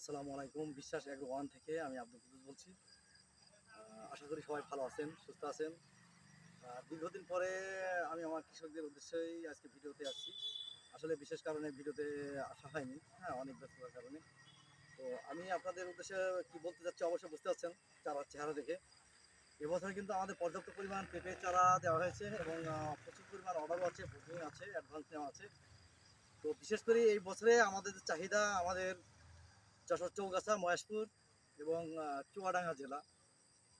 আসসালামু আলাইকুম। বিশ্বাস এক ওয়ান থেকে আমি আব্দুল কুদ্দুস বলছি। আশা করি সবাই ভালো আছেন, সুস্থ আছেন। দীর্ঘদিন পরে আমি আমার কৃষকদের উদ্দেশ্যেই আজকে ভিডিওতে আসছি। আসলে বিশেষ কারণে ভিডিওতে আসা হয়নি। হ্যাঁ অনেক ব্যস্ততার কারণে। তো আমি আপনাদের উদ্দেশ্যে কি বলতে চাচ্ছি অবশ্যই বুঝতে পারছেন চারার চেহারা দেখে। এবছর কিন্তু আমাদের পর্যাপ্ত পরিমাণ পেঁপে চারা দেওয়া হয়েছে এবং প্রচুর পরিমাণ অর্ডারও আছে বুকিং আছে অ্যাডভান্স নেওয়া আছে। তো বিশেষ করে এই বছরে আমাদের চাহিদা আমাদের যশোর চৌগাছা, মহেশপুর এবং চুয়াডাঙ্গা জেলা।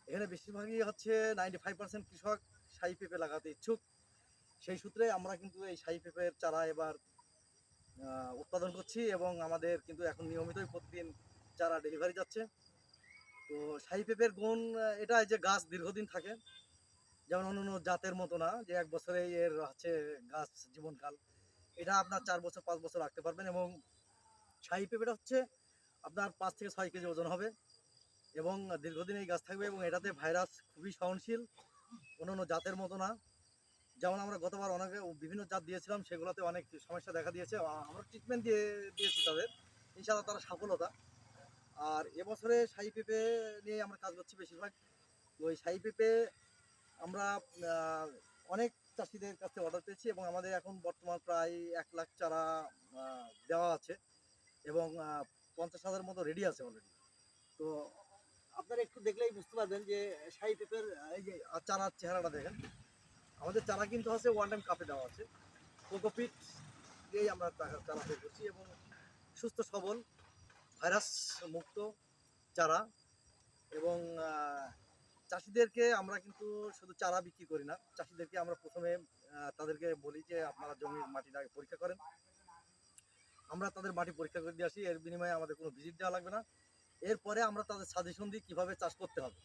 এখানে বেশিরভাগই হচ্ছে নাইনটি ফাইভ পার্সেন্ট কৃষক শাহী পেঁপে লাগাতে ইচ্ছুক। সেই সূত্রে আমরা কিন্তু এই শাহী পেঁপের চারা এবার উৎপাদন করছি এবং আমাদের কিন্তু এখন নিয়মিতই প্রতিদিন চারা ডেলিভারি যাচ্ছে। তো শাহী পেঁপের গুণ এটা যে গাছ দীর্ঘদিন থাকে, যেমন অন্য অন্য জাতের মতো না, যে এক বছরে এর হচ্ছে গাছ জীবনকাল। এটা আপনার চার বছর, পাঁচ বছর রাখতে পারবেন এবং শাহী পেঁপেটা হচ্ছে আপনার পাঁচ থেকে ছয় কেজি ওজন হবে এবং দীর্ঘদিন এই গাছ থাকবে এবং এটাতে ভাইরাস খুবই সহনশীল অন্য অন্য জাতের মতো না। যেমন আমরা গতবার অনেকে বিভিন্ন জাত দিয়েছিলাম, সেগুলোতে অনেক সমস্যা দেখা দিয়েছে। আমরা ট্রিটমেন্ট দিয়ে দিয়েছি তাদের। ইনশাআল্লাহ তারা সফলতা। আর এবছরে শাহী পেঁপে নিয়ে আমরা কাজ করছি বেশিরভাগ। ওই শাহী পেঁপে আমরা অনেক চাষিদের কাছে অর্ডার পেয়েছি এবং আমাদের এখন বর্তমান প্রায় এক লাখ চারা দেওয়া আছে। এবং পঞ্চাশ হাজার মতো রেডি আছে অলরেডি তো আপনারা একটু দেখলেই বুঝতে পারবেন যে শাহী পেঁপের এই যে চারার চেহারাটা দেখেন। আমাদের চারা কিন্তু হচ্ছে ওয়ান টাইম কাপে দেওয়া আছে। কোকোপিট দিয়েই আমরা চারা তৈরি করছি এবং সুস্থ, সবল ভাইরাস মুক্ত চারা এবং চাষিদেরকে আমরা কিন্তু শুধু চারা বিক্রি করি না। চাষিদেরকে আমরা প্রথমে তাদেরকে বলি যে আপনারা জমির মাটিটা পরীক্ষা করেন। আমরা তাদের মাটি পরীক্ষা করে দিয়ে আসি, এর বিনিময়ে আমাদের কোনো ভিজিট দেওয়া লাগবে না। এরপরে আমরা তাদের সাজেশন দিই কীভাবে চাষ করতে হবে।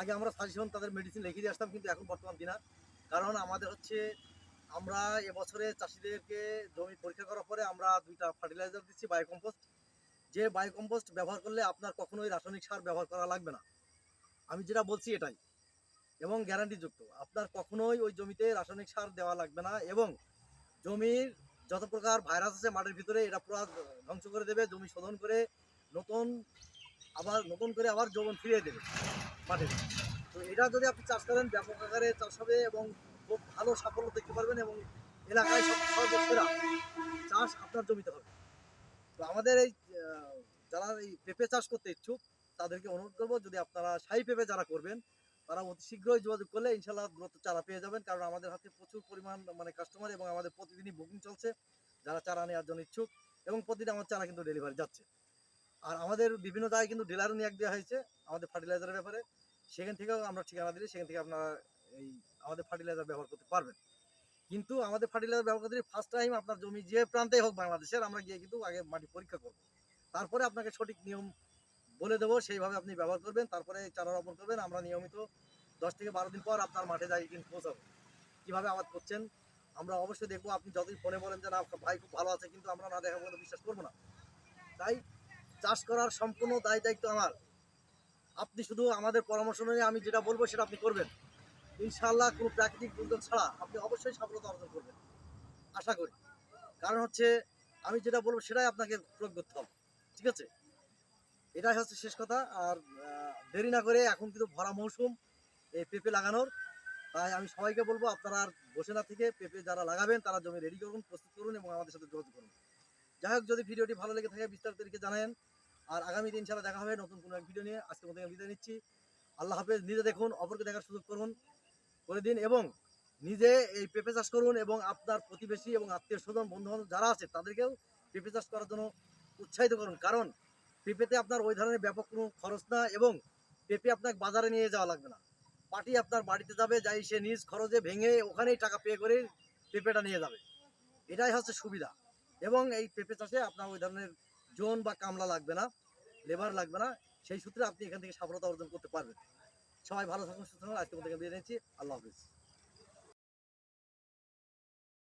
আগে আমরা সাজেশন তাদের মেডিসিন লিখে দিয়ে আসতাম, কিন্তু এখন বর্তমান দিনা কারণ আমাদের হচ্ছে, আমরা এবছরে চাষিদেরকে জমি পরীক্ষা করার পরে আমরা দুইটা ফার্টিলাইজার দিচ্ছি বায়োকম্পোস্ট যে বায়োকম্পোস্ট ব্যবহার করলে আপনার কখনোই রাসায়নিক সার ব্যবহার করা লাগবে না। আমি যেটা বলছি এটাই। এবং গ্যারান্টিযুক্ত আপনার কখনোই ওই জমিতে রাসায়নিক সার দেওয়া লাগবে না এবং জমির যত প্রকার ভাইরাস আছে মাটির ভিতরে, এটা পুরো ধ্বংস করে দেবে, জমি শোধন করে নতুন আবার, নতুন করে আবার যৌবন ফিরিয়ে দেবে মাটির তো এটা যদি আপনি চাষ করেন, ব্যাপক আকারে চাষ হবে এবং খুব ভালো সাফল্য দেখতে পারবেন এবং এলাকায় সব চাষ আপনার জমিতে হবে। তো আমাদের এই যারা এই পেঁপে চাষ করতে ইচ্ছুক, তাদেরকে অনুরোধ করব, যদি আপনারা শাহী পেঁপে যারা করবেন তারা অতি শীঘ্রই যোগাযোগ করলে ইনশাল্লাহ দ্রুত চারা পেয়ে যাবেন। কারণ আমাদের হাতে প্রচুর পরিমাণ মানে কাস্টমার এবং আমাদের প্রতিদিনই বুকিং চলছে। যারা চারা নেওয়ার জন্য ইচ্ছুক এবং প্রতিদিন আমার চারা কিন্তু ডেলিভারি যাচ্ছে। আর আমাদের বিভিন্ন জায়গায় কিন্তু ডিলারও নিয়োগ দেওয়া হয়েছে আমাদের ফার্টিলাইজারের ব্যাপারে। সেখান থেকেও আমরা ঠিকানা দিলে সেখান থেকে আপনারা এই আমাদের ফার্টিলাইজার ব্যবহার করতে পারবেন। কিন্তু আমাদের ফার্টিলাইজার ব্যবহার করতে ফার্স্ট টাইম আপনার জমি যে প্রান্তেই হোক বাংলাদেশের, আমরা গিয়ে কিন্তু আগে মাটি পরীক্ষা করব। তারপরে আপনাকে সঠিক নিয়ম বলে দেবো, সেইভাবে আপনি ব্যবহার করবেন, তারপরে চারা রোপণ করবেন। আমরা নিয়মিত দশ থেকে বারো দিন পর আপনার মাঠে যাই, কিন্তু পৌঁছাবো। কীভাবে আবাদ করছেন, আমরা অবশ্যই দেখব। আপনি যতই ফোনে বলেন যে, না, ভাই খুব ভালো আছে, কিন্তু আমরা না দেখা পর্যন্ত বিশ্বাস করব না। তাই চাষ করার সম্পূর্ণ দায় দায়িত্ব আমার। আপনি শুধু আমাদের পরামর্শ নিয়ে আমি যেটা বলব, সেটা আপনি করবেন। ইনশাআল্লাহ কোনো প্রাকৃতিক দুর্যোগ ছাড়া আপনি অবশ্যই সফলতা অর্জন করবেন। আশা করি। কারণ হচ্ছে, আমি যেটা বলব, সেটাই আপনাকে প্রয়োগ করতে হবে। ঠিক আছে? এটাই হচ্ছে শেষ কথা। আর দেরি না করে এখন কিন্তু ভরা মৌসুম এই পেঁপে লাগানোর। তাই আমি সবাইকে বলব, আপনারা আর বসে না থেকে পেঁপে যারা লাগাবেন, তারা জমি রেডি করুন, প্রস্তুত করুন এবং আমাদের সাথে যোগাযোগ করুন। যাই হোক, যদি ভিডিওটি ভালো লেগে থাকে, বিস্তারিত দিকে জানান আর আগামী দিন ইনশাআল্লাহ দেখা হবে নতুন কোনো এক ভিডিও নিয়ে। আজকের মতো আমি বিদায় নিচ্ছি। আল্লাহ হাফেজ, নিজে দেখুন, অপরকে দেখার সুযোগ করুন, করে দিন এবং নিজে এই পেঁপে চাষ করুন এবং আপনার প্রতিবেশী এবং আত্মীয় স্বজন বন্ধু বান্ধব যারা আছে, তাদেরকেও পেঁপে চাষ করার জন্য উৎসাহিত করুন। কারণ পেঁপেতে আপনার ওই ধরনের ব্যাপক কোনো খরচ না এবং পেঁপে আপনাকে বাজারে নিয়ে যাওয়া লাগবে না। পার্টি আপনার বাড়িতে যাবে, যাই সে নিজ খরচে ভেঙে ওখানেই টাকা পে করে পেঁপেটা নিয়ে যাবে। এটাই হচ্ছে সুবিধা। এবং এই পেঁপে চাষে আপনার ওই ধরনের জোন বা কামলা লাগবে না লেবার লাগবে না, সেই সূত্রে আপনি এখান থেকে সফলতা অর্জন করতে পারবেন। সবাই ভালো থাকুন, সুস্থ থাকুন আজকে মধ্যে বিদায় নিচ্ছি। আল্লাহ হাফিজ।